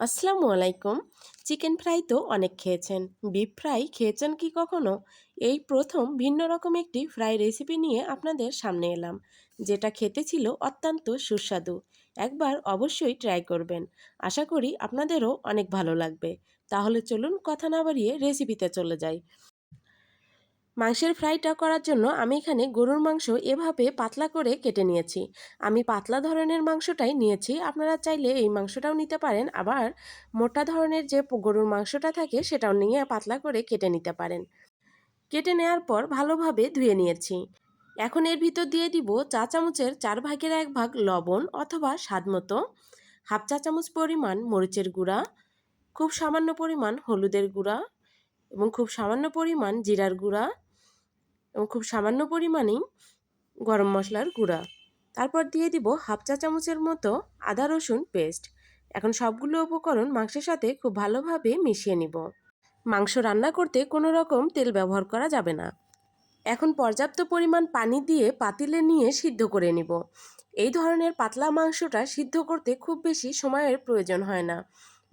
আসসালামু আলাইকুম। Chicken fry তো অনেক খেয়েছেন। বিফ ফ্রাই খেয়েছেন কি কখনো? এই প্রথম ভিন্ন রকম একটি ফ্রাই রেসিপি নিয়ে আপনাদের সামনে এলাম, যেটা খেতে ছিল অত্যন্ত সুস্বাদু। একবার অবশ্যই ট্রাই করবেন। আশা করি আপনাদেরও অনেক ভালো লাগবে। তাহলে চলুন কথা না বাড়িয়ে রেসিপিতে চলে যাই। মাংসের ফ্রাইটা করার জন্য আমি এখানে গরুর মাংস এভাবে পাতলা করে কেটে নিয়েছি। আমি পাতলা ধরনের মাংসটাই নিয়েছি। আপনারা চাইলে এই মাংসটাও নিতে পারেন। আবার মোটা ধরনের যে গরুর মাংসটা থাকে সেটাও নিয়ে পাতলা করে কেটে নিতে পারেন। কেটে নেওয়ার পর ভালোভাবে ধুয়ে নিয়েছি। এখন এর ভিতর দিয়ে দিব চা চামচের চার ভাগের এক ভাগ লবণ অথবা স্বাদ মতো, হাফ চা চামচ পরিমাণ মরিচের গুঁড়া, খুব সামান্য পরিমাণ হলুদের গুঁড়া এবং খুব সামান্য পরিমাণ জিরার গুঁড়া এবং খুব সামান্য পরিমাণেই গরম মশলার গুঁড়া। তারপর দিয়ে দিব হাফ চা চামচের মতো আদা, রসুন পেস্ট। এখন সবগুলো উপকরণ মাংসের সাথে খুব ভালোভাবে মিশিয়ে নিব। মাংস রান্না করতে কোনো রকম তেল ব্যবহার করা যাবে না। এখন পর্যাপ্ত পরিমাণ পানি দিয়ে পাতিলে নিয়ে সিদ্ধ করে নিব। এই ধরনের পাতলা মাংসটা সিদ্ধ করতে খুব বেশি সময়ের প্রয়োজন হয় না।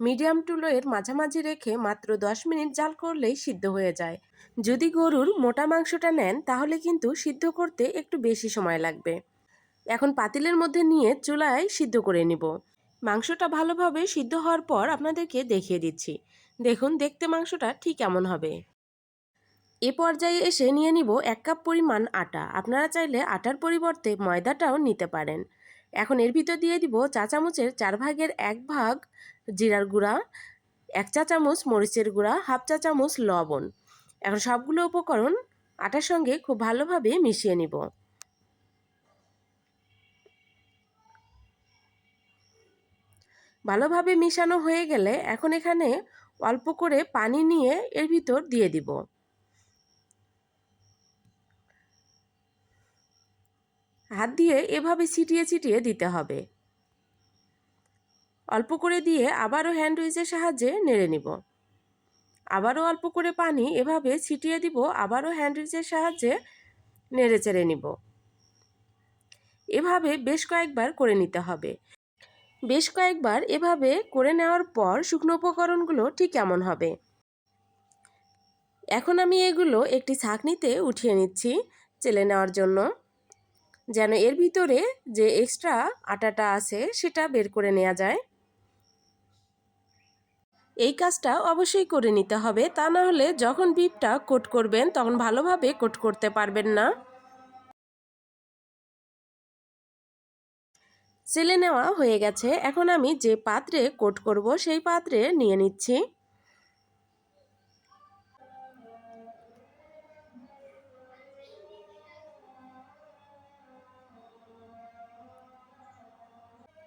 মিডিয়াম টু লোয়ের মাঝামাঝি রেখে মাত্র দশ মিনিট জাল করলেই সিদ্ধ হয়ে যায়। যদি গরুর মোটা মাংসটা নেন, তাহলে কিন্তু সিদ্ধ করতে একটু বেশি সময় লাগবে। এখন পাতিলের মধ্যে নিয়ে চুলায় সিদ্ধ করে নিব। মাংসটা ভালোভাবে সিদ্ধ হওয়ার পর আপনাদেরকে দেখিয়ে দিচ্ছি। দেখুন, দেখতে মাংসটা ঠিক এমন হবে। এ পর্যায়ে এসে নিয়ে নিব এক কাপ পরিমাণ আটা। আপনারা চাইলে আটার পরিবর্তে ময়দাটাও নিতে পারেন। এখন এর ভিতর দিয়ে দিব চা চামচের চার ভাগের এক ভাগ জিরার গুঁড়া, এক চা চামচ মরিচের গুঁড়া, হাফ চা চামচ লবণ। এখন সবগুলো উপকরণ আটার সঙ্গে খুব ভালোভাবে মিশিয়ে নিব। ভালোভাবে মিশানো হয়ে গেলে এখন এখানে অল্প করে পানি নিয়ে এর ভিতর দিয়ে দিব। হাত দিয়ে এভাবে ছিটিয়ে ছিটিয়ে দিতে হবে। অল্প করে দিয়ে আবারও হ্যান্ড উইচের সাহায্যে নেড়ে নিব। আবারও অল্প করে পানি এভাবে ছিটিয়ে দিব, আবারও হ্যান্ড উইচের সাহায্যে নেড়ে চেড়ে নিব। এভাবে বেশ কয়েকবার করে নিতে হবে। বেশ কয়েকবার এভাবে করে নেওয়ার পর শুকনো উপকরণগুলো ঠিক কেমন হবে? এখন আমি এগুলো একটি ছাঁকনিতে উঠিয়ে নিচ্ছি চেলে নেওয়ার জন্য, যেন এর ভিতরে যে এক্সট্রা আটাটা আছে সেটা বের করে নেওয়া যায়। এই কাজটা অবশ্যই করে নিতে হবে। তা না হলে যখন বিপটা কোট করবেন, তখন ভালোভাবে কোট করতে পারবেন না। সেলে নেওয়া হয়ে গেছে। এখন আমি যে পাত্রে কোট করব, সেই পাত্রে নিয়ে নিচ্ছি।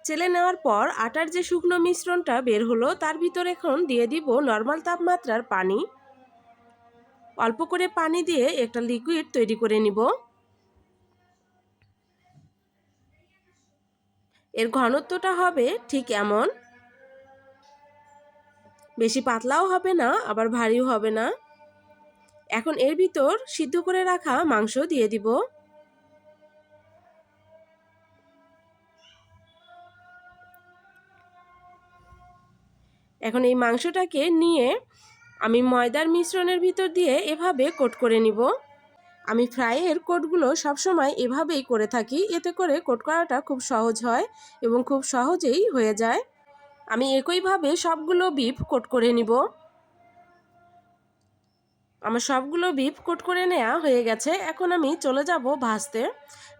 চেলে নেওয়ার পর আটার যে শুকনো মিশ্রণটা বের হলো, তার ভিতর এখন দিয়ে দিব নর্মাল তাপমাত্রার পানি। অল্প করে পানি দিয়ে একটা লিকুইড তৈরি করে নিব। এর ঘনত্বটা হবে ঠিক এমন। বেশি পাতলাও হবে না, আবার ভারীও হবে না। এখন এর ভিতর সিদ্ধ করে রাখা মাংস দিয়ে দিব। এখন এই মাংসটাকে নিয়ে আমি ময়দার মিশ্রণের ভিতর দিয়ে এভাবে কোট করে নিব। আমি ফ্রাইয়ের কোটগুলো সবসময় এভাবেই করে থাকি, এতে করে কোট করাটা খুব সহজ হয় এবং খুব সহজেই হয়ে যায়। আমি একইভাবে সবগুলো বিফ কোট করে নিব। আমার সবগুলো বিফ কোট করে নেওয়া হয়ে গেছে। এখন আমি চলে যাব ভাজতে।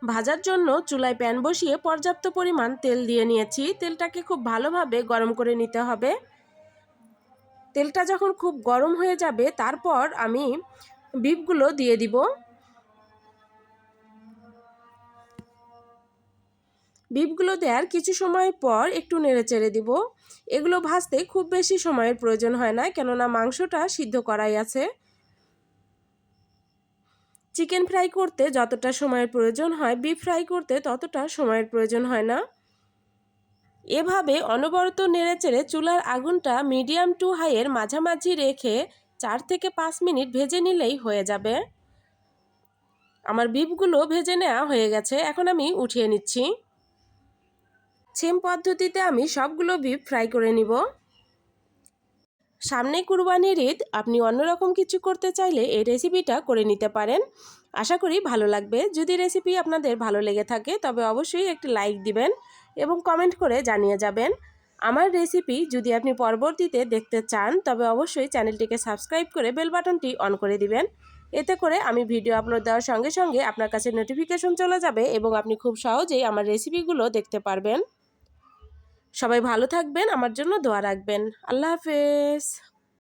ভাজার জন্য চুলায় প্যান বসিয়ে পর্যাপ্ত পরিমাণ তেল দিয়ে নিয়েছি। তেলটাকে খুব ভালোভাবে গরম করে নিতে হবে। তেলটা যখন খুব গরম হয়ে যাবে, তারপর আমি বিফগুলো দিয়ে দিব। বিফগুলো দেওয়ার কিছু সময় পর একটু নেড়ে চেড়ে দিব। এগুলো ভাজতে খুব বেশি সময়ের প্রয়োজন হয় না, কেননা মাংসটা সিদ্ধ করাই আছে। চিকেন ফ্রাই করতে যতটা সময়ের প্রয়োজন হয়, বিফ ফ্রাই করতে ততটা সময়ের প্রয়োজন হয় না। এভাবে অনবরত নেড়েচেড়ে চুলার আগুনটা মিডিয়াম টু হাইয়ের মাঝামাঝি রেখে চার থেকে পাঁচ মিনিট ভেজে নিলেই হয়ে যাবে। আমার বিফগুলো ভেজে নেওয়া হয়ে গেছে, এখন আমি উঠিয়ে নিচ্ছি। সেম পদ্ধতিতে আমি সবগুলো বিফ ফ্রাই করে নিব। সামনে কুরবানির ঈদ, আপনি অন্যরকম কিছু করতে চাইলে এই রেসিপিটা করে নিতে পারেন। আশা করি ভালো লাগবে। যদি রেসিপি আপনাদের ভালো লেগে থাকে, তবে অবশ্যই একটি লাইক দিবেন। এবং কমেন্ট করে জানিয়ে যাবেন। আমার রেসিপি যদি আপনি পরবর্তীতে দেখতে চান, তবে অবশ্যই চ্যানেলটিকে সাবস্ক্রাইব করে বেল বাটনটি অন করে দিবেন। এতে করে আমি ভিডিও আপলোড দেওয়ার সঙ্গে সঙ্গে আপনার কাছে নোটিফিকেশন চলে যাবে এবং আপনি খুব সহজেই আমার রেসিপিগুলো দেখতে পারবেন। সবাই ভালো থাকবেন, আমার জন্য দোয়া রাখবেন। আল্লাহ হাফেজ।